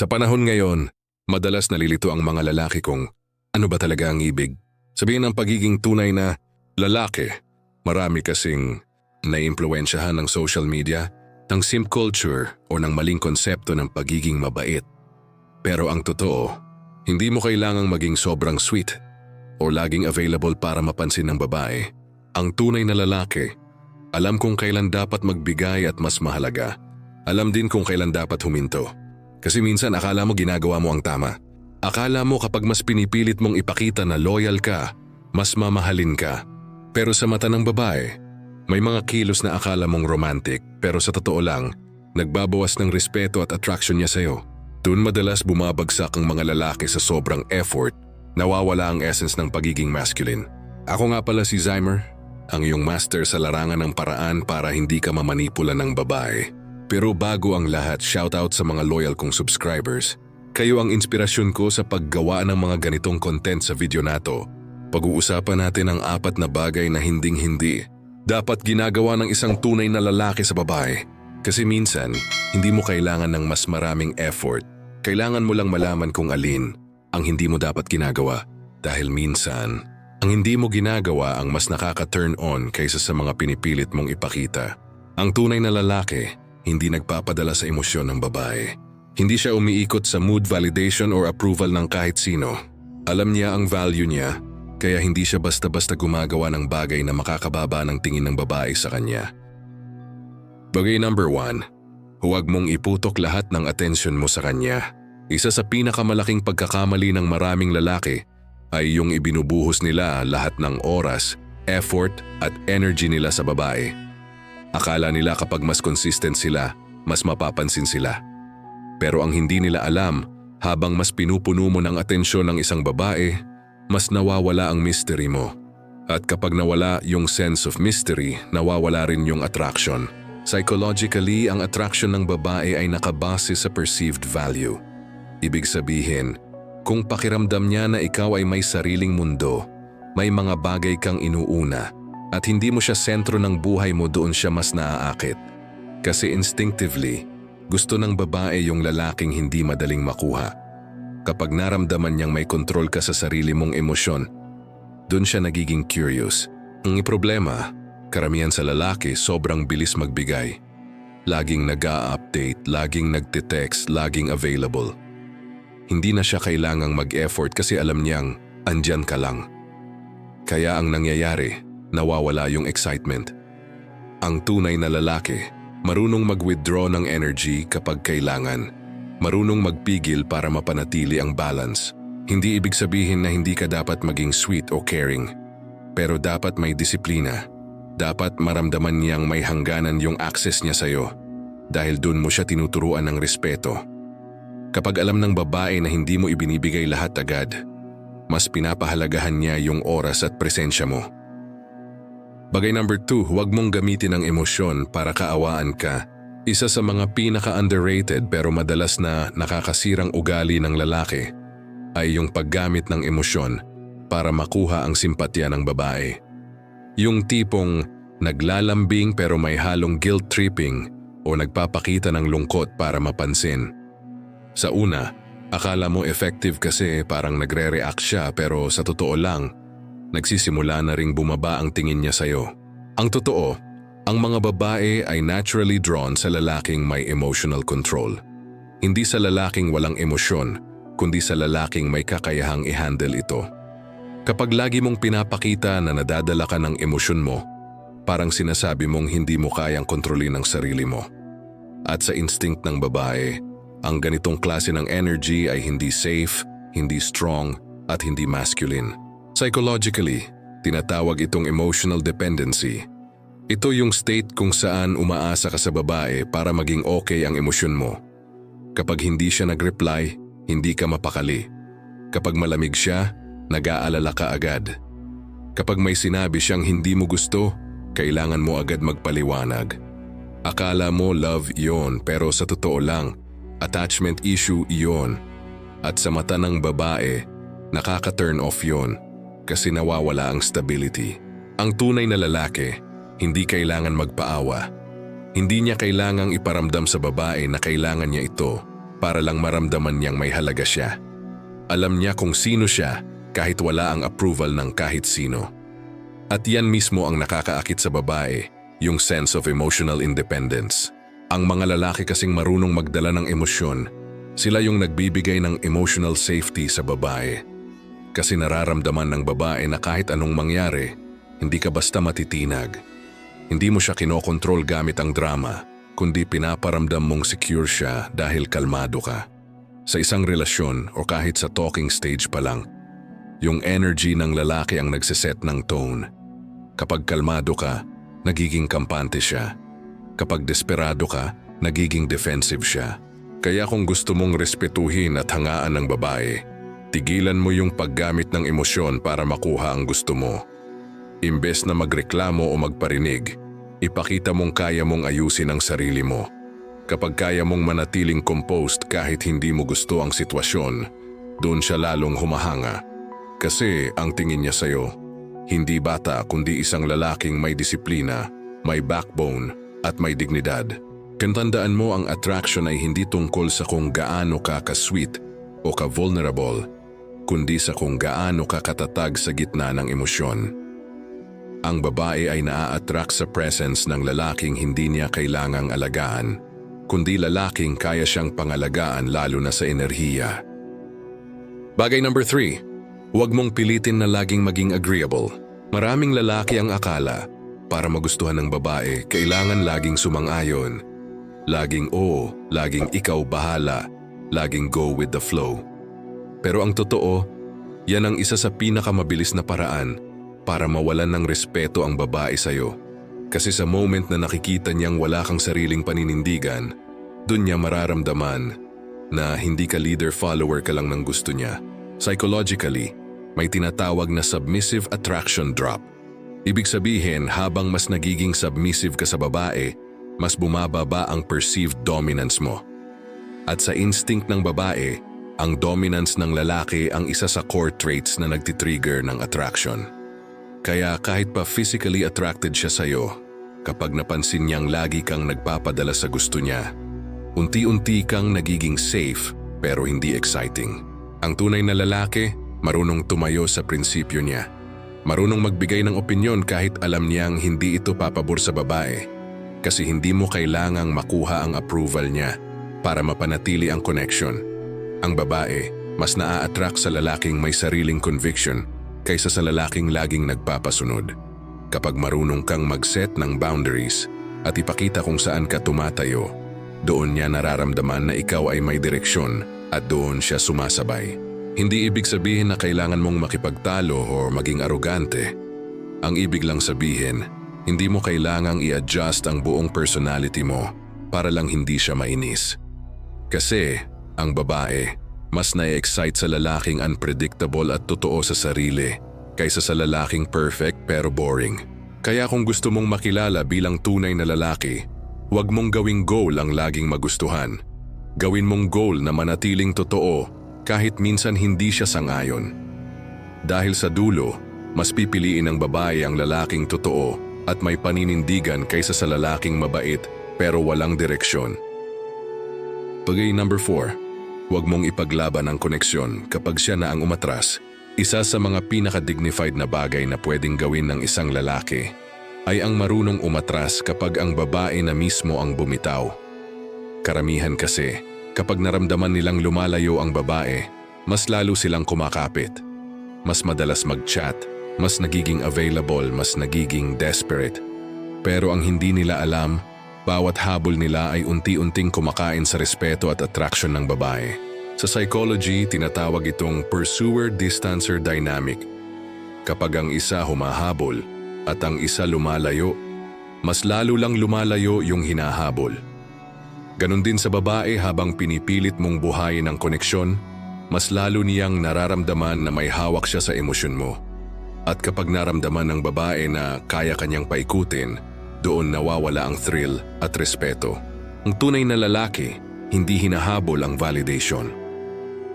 Sa panahon ngayon, madalas nalilito ang mga lalaki kung ano ba talaga ang ibig. Sabihin ng pagiging tunay na lalaki, marami kasing naiimpluwensyahan ng social media, ng simp culture o ng maling konsepto ng pagiging mabait. Pero ang totoo, hindi mo kailangang maging sobrang sweet o laging available para mapansin ng babae. Ang tunay na lalaki, alam kung kailan dapat magbigay at mas mahalaga. Alam din kung kailan dapat huminto. Kasi minsan akala mo ginagawa mo ang tama. Akala mo kapag mas pinipilit mong ipakita na loyal ka, mas mamahalin ka. Pero sa mata ng babae, may mga kilos na akala mong romantic pero sa totoo lang, nagbabawas ng respeto at attraction niya sa'yo. Doon madalas bumabagsak ang mga lalaki sa sobrang effort, nawawala ang essence ng pagiging masculine. Ako nga pala si Zymer, ang iyong master sa larangan ng paraan para hindi ka mamanipula ng babae. Pero bago ang lahat, shoutout sa mga loyal kong subscribers. Kayo ang inspirasyon ko sa paggawa ng mga ganitong content sa video nato. Pag-uusapan natin ang apat na bagay na hinding-hindi dapat ginagawa ng isang tunay na lalaki sa babae. Kasi minsan, hindi mo kailangan ng mas maraming effort. Kailangan mo lang malaman kung alin ang hindi mo dapat ginagawa. Dahil minsan, ang hindi mo ginagawa ang mas nakaka-turn on kaysa sa mga pinipilit mong ipakita. Ang tunay na lalaki, hindi nagpapadala sa emosyon ng babae. Hindi siya umiikot sa mood validation or approval ng kahit sino. Alam niya ang value niya, kaya hindi siya basta-basta gumagawa ng bagay na makakababa ng tingin ng babae sa kanya. Bagay number one, huwag mong iputok lahat ng atensyon mo sa kanya. Isa sa pinakamalaking pagkakamali ng maraming lalaki ay yung ibinubuhos nila lahat ng oras, effort at energy nila sa babae. Akala nila kapag mas consistent sila, mas mapapansin sila. Pero ang hindi nila alam, habang mas pinupuno mo ng atensyon ng isang babae, mas nawawala ang mystery mo. At kapag nawala yung sense of mystery, nawawala rin yung attraction. Psychologically, ang attraction ng babae ay nakabase sa perceived value. Ibig sabihin, kung pakiramdam niya na ikaw ay may sariling mundo, may mga bagay kang inuuna, at hindi mo siya sentro ng buhay mo doon siya mas naaakit. Kasi instinctively, gusto ng babae yung lalaking hindi madaling makuha. Kapag naramdaman niyang may kontrol ka sa sarili mong emosyon, doon siya nagiging curious. Ang problema, karamihan sa lalaki sobrang bilis magbigay. Laging nag update laging nagte-text, laging available. Hindi na siya kailangang mag-effort kasi alam niyang andyan ka lang. Kaya ang nangyayari, nawawala yung excitement. Ang tunay na lalaki, marunong mag-withdraw ng energy kapag kailangan. Marunong magpigil para mapanatili ang balance. Hindi ibig sabihin na hindi ka dapat maging sweet o caring. Pero dapat may disiplina. Dapat maramdaman niyang may hangganan yung access niya sa'yo. Dahil dun mo siya tinuturuan ng respeto. Kapag alam ng babae na hindi mo ibinibigay lahat agad, mas pinapahalagahan niya yung oras at presensya mo. Bagay number two, huwag mong gamitin ang emosyon para kaawaan ka. Isa sa mga pinaka-underrated pero madalas na nakakasirang ugali ng lalaki ay yung paggamit ng emosyon para makuha ang simpatya ng babae. Yung tipong naglalambing pero may halong guilt-tripping o nagpapakita ng lungkot para mapansin. Sa una, akala mo effective kasi parang nagre-react siya pero sa totoo lang, nagsisimula na ring bumaba ang tingin niya sa'yo. Ang totoo, ang mga babae ay naturally drawn sa lalaking may emotional control. Hindi sa lalaking walang emosyon, kundi sa lalaking may kakayahang i-handle ito. Kapag lagi mong pinapakita na nadadala ka ng emosyon mo, parang sinasabi mong hindi mo kayang kontrolin ang sarili mo. At sa instinct ng babae, ang ganitong klase ng energy ay hindi safe, hindi strong, at hindi masculine. Psychologically, tinatawag itong emotional dependency. Ito yung state kung saan umaasa ka sa babae para maging okay ang emosyon mo. Kapag hindi siya nag-reply, hindi ka mapakali. Kapag malamig siya, nag-aalala ka agad. Kapag may sinabi siyang hindi mo gusto, kailangan mo agad magpaliwanag. Akala mo love yon pero sa totoo lang, attachment issue iyon. At sa mata ng babae, nakaka-turn off yon kasi nawawala ang stability. Ang tunay na lalaki, hindi kailangan magpaawa. Hindi niya kailangang iparamdam sa babae na kailangan niya ito. para lang maramdaman niyang may halaga siya. Alam niya kung sino siya kahit wala ang approval ng kahit sino. At yan mismo ang nakakaakit sa babae, yung sense of emotional independence. Ang mga lalaki kasing marunong magdala ng emosyon, sila yung nagbibigay ng emotional safety sa babae. Kasi nararamdaman ng babae na kahit anong mangyari, hindi ka basta matitinag. Hindi mo siya kinokontrol gamit ang drama, kundi pinaparamdam mong secure siya dahil kalmado ka. Sa isang relasyon o kahit sa talking stage pa lang, yung energy ng lalaki ang nagsiset ng tone. Kapag kalmado ka, nagiging kampante siya. Kapag desperado ka, nagiging defensive siya. Kaya kung gusto mong respetuhin at hangaan ng babae, tigilan mo yung paggamit ng emosyon para makuha ang gusto mo. Imbes na magreklamo o magparinig, ipakita mong kaya mong ayusin ang sarili mo. Kapag kaya mong manatiling composed kahit hindi mo gusto ang sitwasyon, doon siya lalong humahanga. Kasi ang tingin niya sa'yo, hindi bata kundi isang lalaking may disiplina, may backbone at may dignidad. Kantandaan mo ang attraction ay hindi tungkol sa kung gaano ka ka-sweet o ka-vulnerable, kundi sa kung gaano ka katatag sa gitna ng emosyon. Ang babae ay naa-attract sa presence ng lalaking hindi niya kailangang alagaan, kundi lalaking kaya siyang pangalagaan lalo na sa enerhiya. Bagay number 3. Huwag mong pilitin na laging maging agreeable. Maraming lalaki ang akala, para magustuhan ng babae, kailangan laging sumang-ayon. Laging oo, laging ikaw bahala, laging go with the flow. Pero ang totoo, yan ang isa sa pinakamabilis na paraan para mawalan ng respeto ang babae sa'yo. Kasi sa moment na nakikita niyang wala kang sariling paninindigan, dun niya mararamdaman na hindi ka leader-follower ka lang ng gusto niya. Psychologically, may tinatawag na submissive attraction drop. Ibig sabihin, habang mas nagiging submissive ka sa babae, mas bumababa ang perceived dominance mo. At sa instinct ng babae, ang dominance ng lalaki ang isa sa core traits na nagtitrigger ng attraction. Kaya kahit pa physically attracted siya sa'yo, kapag napansin niyang lagi kang nagpapadala sa gusto niya, unti-unti kang nagiging safe pero hindi exciting. Ang tunay na lalaki, marunong tumayo sa prinsipyo niya. Marunong magbigay ng opinyon kahit alam niyang hindi ito papabor sa babae. Kasi hindi mo kailangang makuha ang approval niya para mapanatili ang connection. Ang babae, mas naa-attract sa lalaking may sariling conviction kaysa sa lalaking laging nagpapasunod. Kapag marunong kang mag-set ng boundaries at ipakita kung saan ka tumatayo, doon niya nararamdaman na ikaw ay may direksyon at doon siya sumasabay. Hindi ibig sabihin na kailangan mong makipagtalo o maging arogante. Ang ibig lang sabihin, hindi mo kailangang i-adjust ang buong personality mo para lang hindi siya mainis. Kasi, ang babae, mas na-excite sa lalaking unpredictable at totoo sa sarili kaysa sa lalaking perfect pero boring. Kaya kung gusto mong makilala bilang tunay na lalaki, huwag mong gawing goal ang laging magustuhan. Gawin mong goal na manatiling totoo kahit minsan hindi siya sangayon. Dahil sa dulo, mas pipiliin ng babae ang lalaking totoo at may paninindigan kaysa sa lalaking mabait pero walang direksyon. Bagay number 4. Huwag mong ipaglaban ang koneksyon kapag siya na ang umatras. Isa sa mga pinaka-dignified na bagay na pwedeng gawin ng isang lalaki ay ang marunong umatras kapag ang babae na mismo ang bumitaw. Karamihan kasi, kapag naramdaman nilang lumalayo ang babae, mas lalo silang kumakapit. Mas madalas mag-chat, mas nagiging available, mas nagiging desperate. Pero ang hindi nila alam, bawat habol nila ay unti-unting kumakain sa respeto at attraction ng babae. Sa psychology, tinatawag itong pursuer-distancer dynamic. Kapag ang isa humahabol at ang isa lumalayo, mas lalo lang lumalayo yung hinahabol. Ganon din sa babae habang pinipilit mong buhayin ang koneksyon, mas lalo niyang nararamdaman na may hawak siya sa emosyon mo. At kapag naramdaman ng babae na kaya kanyang paikutin, doon nawawala ang thrill at respeto. Ang tunay na lalaki, hindi hinahabol ang validation.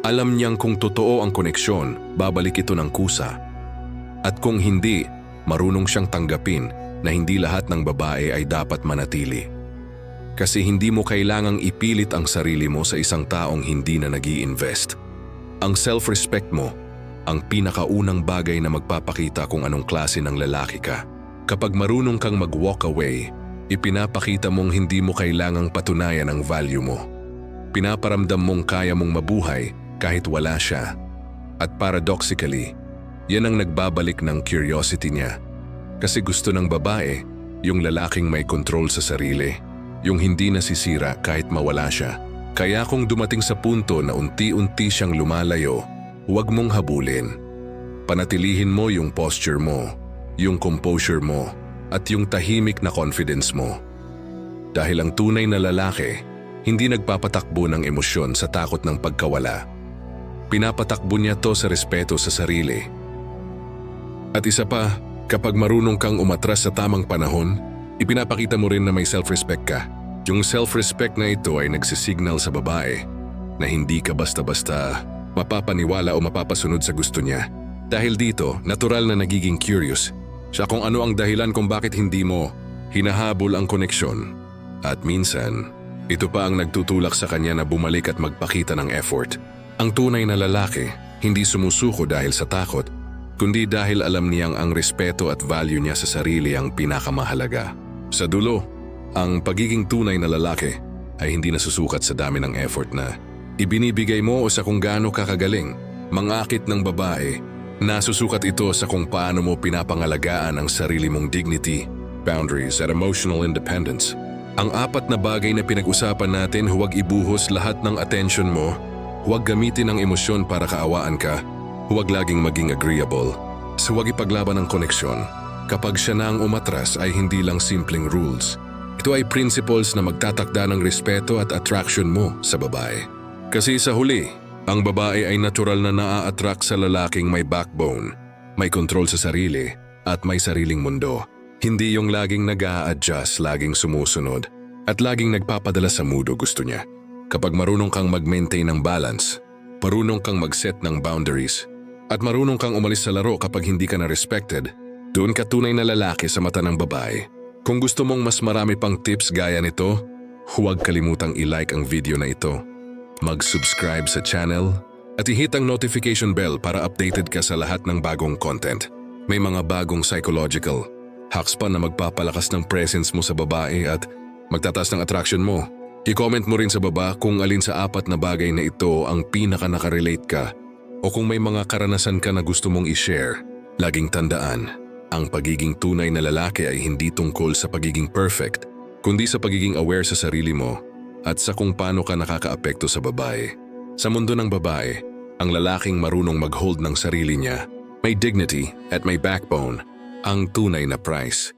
Alam niyang kung totoo ang koneksyon, babalik ito ng kusa. At kung hindi, marunong siyang tanggapin na hindi lahat ng babae ay dapat manatili. Kasi hindi mo kailangang ipilit ang sarili mo sa isang taong hindi na nag invest Ang self-respect mo, ang pinakaunang bagay na magpapakita kung anong klase ng lalaki ka. Kapag marunong kang mag-walk away, ipinapakita mong hindi mo kailangang patunayan ang value mo. Pinaparamdam mong kaya mong mabuhay kahit wala siya. At paradoxically, yan ang nagbabalik ng curiosity niya. Kasi gusto ng babae, yung lalaking may control sa sarili, yung hindi nasisira kahit mawala siya. Kaya kung dumating sa punto na unti-unti siyang lumalayo, huwag mong habulin. Panatilihin mo yung posture mo, yung composure mo, at yung tahimik na confidence mo. Dahil ang tunay na lalaki, hindi nagpapatakbo ng emosyon sa takot ng pagkawala. Pinapatakbo niya to sa respeto sa sarili. At isa pa, kapag marunong kang umatras sa tamang panahon, ipinapakita mo rin na may self-respect ka. Yung self-respect na ito ay nagsisignal sa babae na hindi ka basta-basta mapapaniwala o mapapasunod sa gusto niya. Dahil dito, natural na nagiging curious siya kung ano ang dahilan kung bakit hindi mo hinahabol ang koneksyon. At minsan, ito pa ang nagtutulak sa kanya na bumalik at magpakita ng effort. Ang tunay na lalaki, hindi sumusuko dahil sa takot, kundi dahil alam niyang ang respeto at value niya sa sarili ang pinakamahalaga. Sa dulo, ang pagiging tunay na lalaki ay hindi nasusukat sa dami ng effort na ibinibigay mo o sa kung gaano kakagaling, mangakit ng babae Nasusukat ito sa kung paano mo pinapangalagaan ang sarili mong dignity, boundaries at emotional independence. Ang apat na bagay na pinag-usapan natin huwag ibuhos lahat ng attention mo, huwag gamitin ang emosyon para kaawaan ka, huwag laging maging agreeable, so huwag ipaglaban ang koneksyon. Kapag siya na ang umatras ay hindi lang simpleng rules. Ito ay principles na magtatakda ng respeto at attraction mo sa babae. Kasi sa huli, ang babae ay natural na naa-attract sa lalaking may backbone, may control sa sarili, at may sariling mundo. Hindi yung laging nag adjust laging sumusunod, at laging nagpapadala sa mudo gusto niya. Kapag marunong kang mag-maintain ng balance, marunong kang mag-set ng boundaries, at marunong kang umalis sa laro kapag hindi ka na respected, doon ka tunay na lalaki sa mata ng babae. Kung gusto mong mas marami pang tips gaya nito, huwag kalimutang i-like ang video na ito mag-subscribe sa channel at i-hit ang notification bell para updated ka sa lahat ng bagong content. May mga bagong psychological hacks pa na magpapalakas ng presence mo sa babae at magtataas ng attraction mo. I-comment mo rin sa baba kung alin sa apat na bagay na ito ang pinaka nakarelate ka o kung may mga karanasan ka na gusto mong i-share. Laging tandaan, ang pagiging tunay na lalaki ay hindi tungkol sa pagiging perfect, kundi sa pagiging aware sa sarili mo at sa kung paano ka nakakaapekto sa babae. Sa mundo ng babae, ang lalaking marunong mag-hold ng sarili niya, may dignity at may backbone, ang tunay na price.